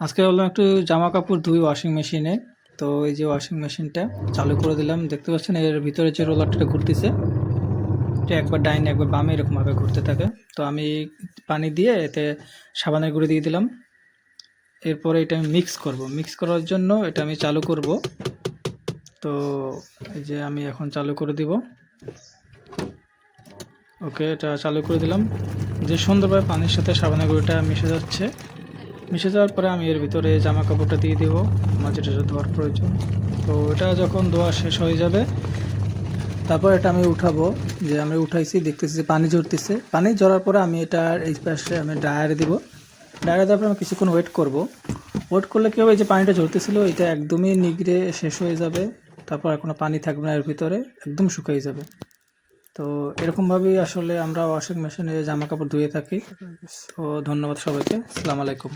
আজকে হলো একটু জামা কাপড় ধুই ওয়াশিং মেশিনে তো এই যে ওয়াশিং মেশিনটা চালু করে দিলাম। দেখতে পাচ্ছেন, এর ভিতরে যে রোলারটা ঘুরতেছে, এটা একবার ডাইনে, একবার বামে এরকমভাবে ঘুরতে থাকে। তো আমি পানি দিয়ে এতে সাবানের গুঁড়ো দিয়ে দিলাম। এরপরে এটা আমি মিক্স করব। মিক্স করার জন্য এটা আমি চালু করব। তো এই যে আমি এখন চালু করে দিব। ওকে, এটা চালু করে দিলাম। যে সুন্দরভাবে পানির সাথে সাবানের গুঁড়োটা মিশে যাচ্ছে। মিশে যাওয়ার পরে আমি এর ভিতরে জামা কাপড়টা দিয়ে দেবো, আমার যেটা ধোয়ার প্রয়োজন। তো এটা যখন ধোয়া শেষ হয়ে যাবে, তারপর এটা আমি উঠাবো, যে আমি উঠাইছি, দেখতেছি যে পানি ঝরতেছে। পানি ঝরার পরে আমি এটা এই পাশে আমি ড্রায়ারে দিব। ড্রায়ারে দেওয়ার পরে আমি কিছুক্ষণ ওয়েট করব। ওয়েট করলে কী হবে যে পানিটা ঝরতেছিল, এটা একদমই নিগড়ে শেষ হয়ে যাবে। তারপর আর কোনো পানি থাকবে না এর ভিতরে, একদম শুকিয়ে যাবে। তো এরকম এরকমভাবেই আসলে আমরা ওয়াশিং মেশিনে জামা কাপড় ধুয়ে থাকি। তো ধন্যবাদ সবাইকে। আসসালামু আলাইকুম।